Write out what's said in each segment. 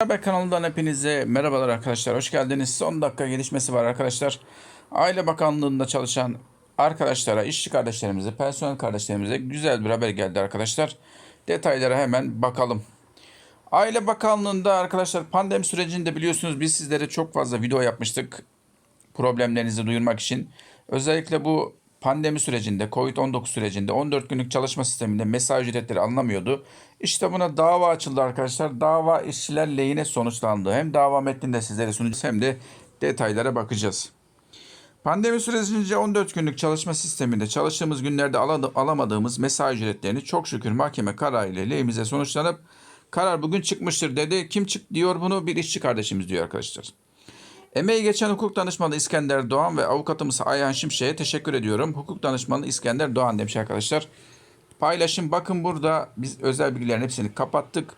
Haber kanalından hepinize merhabalar arkadaşlar. Hoş geldiniz. Son dakika gelişmesi var arkadaşlar. Aile Bakanlığı'nda çalışan arkadaşlara, işçi kardeşlerimize, personel kardeşlerimize güzel bir haber geldi arkadaşlar. Detaylara hemen bakalım. Aile Bakanlığı'nda arkadaşlar pandemi sürecinde biliyorsunuz biz sizlere çok fazla video yapmıştık. Problemlerinizi duyurmak için. Özellikle bu pandemi sürecinde, Covid-19 sürecinde 14 günlük çalışma sisteminde mesai ücretleri alınamıyordu. İşte buna dava açıldı arkadaşlar. Dava işçiler lehine sonuçlandı. Hem dava metninde sizlere sunacağız hem de detaylara bakacağız. Pandemi sürecince 14 günlük çalışma sisteminde çalıştığımız günlerde ala- alamadığımız mesai ücretlerini çok şükür mahkeme kararıyla lehimize sonuçlanıp karar bugün çıkmıştır dedi. Kim çık diyor bunu? Bir işçi kardeşimiz diyor arkadaşlar. Emeği geçen hukuk danışmanı İskender Doğan ve avukatımız Ayhan Şimşek'e teşekkür ediyorum. Hukuk danışmanı İskender Doğan demiş arkadaşlar. Paylaşım bakın burada biz özel bilgilerin hepsini kapattık.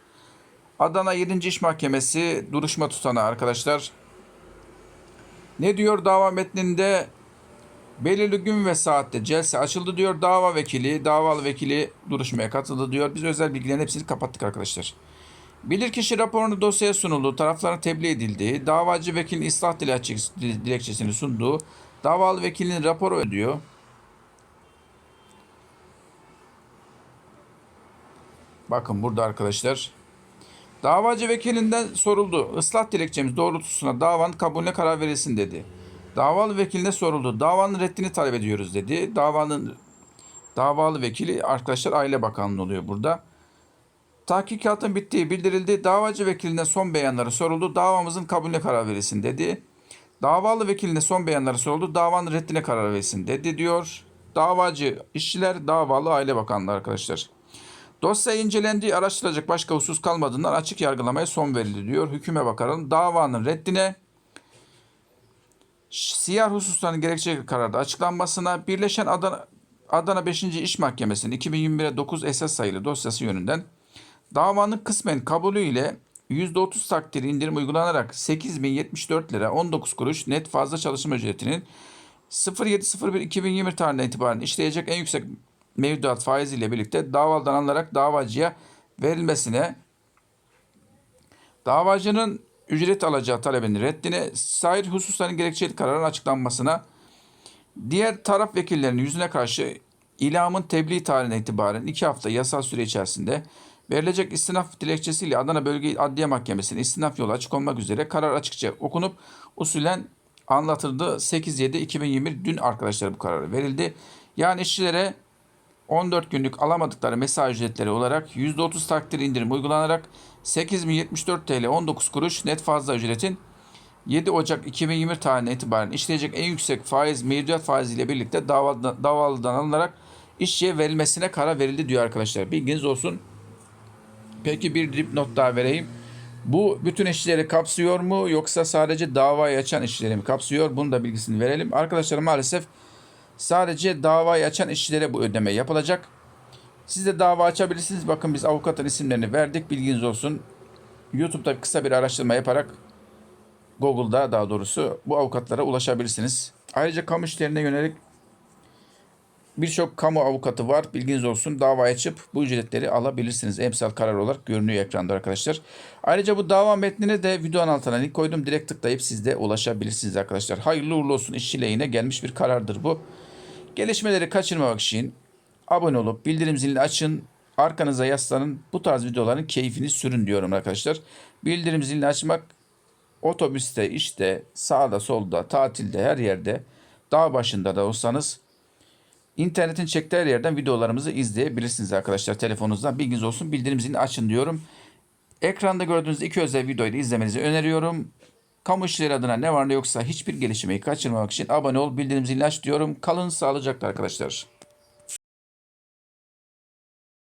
Adana 7. İş Mahkemesi duruşma tutanağı arkadaşlar. Ne diyor dava metninde? Belirli gün ve saatte celse açıldı diyor. Dava vekili, davalı vekili duruşmaya katıldı diyor. Biz özel bilgilerin hepsini kapattık arkadaşlar. Bilirkişi raporunu dosyaya sunuldu, taraflara tebliğ edildi, davacı vekilin ıslah dilekçesi- dilekçesini sundu, davalı vekilin raporu ödüyor. Bakın burada arkadaşlar. Davacı vekilinden soruldu. Islah dilekçemiz doğrultusuna davanın kabulüne karar verilsin dedi. Davalı vekiline soruldu. Davanın reddini talep ediyoruz dedi. Davanın davalı vekili arkadaşlar Aile Bakanlığı oluyor burada. Tahkikatın bittiği bildirildi. Davacı vekiline son beyanları soruldu. Davamızın kabulüne karar verilsin dedi. Davalı vekiline son beyanları soruldu. Davanın reddine karar verilsin dedi diyor. Davacı işçiler, davalı Aile Bakanlığı arkadaşlar. Dosya incelendiği araştıracak başka husus kalmadığından açık yargılamaya son verildi diyor. Hüküme bakalım. Davanın reddine siyah hususların gerekçe kararda açıklanmasına Birleşen Adana, Adana 5. İş Mahkemesi'nin 2021'e 9 esas sayılı dosyası yönünden davanın kısmen kabulü ile %30 takdiri indirim uygulanarak 8074 lira 19 kuruş net fazla çalışma ücretinin 07.01.2020 tarihinden itibaren işleyecek en yüksek mevduat faizi ile birlikte davadan alınarak davacıya verilmesine davacının ücret alacağı talebinin reddine, sair hususların gerekçeli kararın açıklanmasına, diğer taraf vekillerinin yüzüne karşı ilamın tebliğ tarihinden itibaren iki hafta yasal süre içerisinde verilecek istinaf dilekçesiyle Adana Bölge Adliye Mahkemesi'nin istinaf yolu açık olmak üzere karar açıkça okunup usulen anlatıldı. 8-7-2021 dün arkadaşlar bu kararı verildi. Yani işçilere 14 günlük alamadıkları mesai ücretleri olarak %30 takdir indirim uygulanarak 8074 TL 19 kuruş net fazla ücretin 7 Ocak 2020 tarihine itibaren işleyecek en yüksek faiz mevduat faiziyle birlikte davalıdan, davalıdan alınarak işçiye verilmesine karar verildi diyor arkadaşlar. Bilginiz olsun. Peki bir dipnot daha vereyim. Bu bütün işçileri kapsıyor mu yoksa sadece davayı açan işçileri mi kapsıyor? Bunu da bilgisini verelim. Arkadaşlar maalesef sadece davayı açan işçilere bu ödeme yapılacak. Siz de dava açabilirsiniz. Bakın biz avukatın isimlerini verdik. Bilginiz olsun. YouTube'da kısa bir araştırma yaparak Google'da daha doğrusu bu avukatlara ulaşabilirsiniz. Ayrıca kamu işlerine yönelik birçok kamu avukatı var. Bilginiz olsun. Dava açıp bu ücretleri alabilirsiniz. Emsal karar olarak görünüyor ekranda arkadaşlar. Ayrıca bu dava metnine de videonun altına link koydum. Direkt tıklayıp siz de ulaşabilirsiniz arkadaşlar. Hayırlı uğurlu olsun işçi gelmiş bir karardır bu. Gelişmeleri kaçırmamak için abone olup bildirim zilini açın. Arkanıza yaslanın. Bu tarz videoların keyfini sürün diyorum arkadaşlar. Bildirim zilini açmak otobüste, işte, sağda, solda, tatilde, her yerde, dağ başında da olsanız internetin çektiği her yerden videolarımızı izleyebilirsiniz arkadaşlar telefonunuzdan. Bilginiz olsun. Bildirim zilini açın diyorum. Ekranda gördüğünüz iki özel videoyu da izlemenizi öneriyorum. Kamu işleri adına ne var ne yoksa hiçbir gelişmeyi kaçırmamak için abone ol, bildirim zilini aç diyorum. Kalın sağlıcakla arkadaşlar.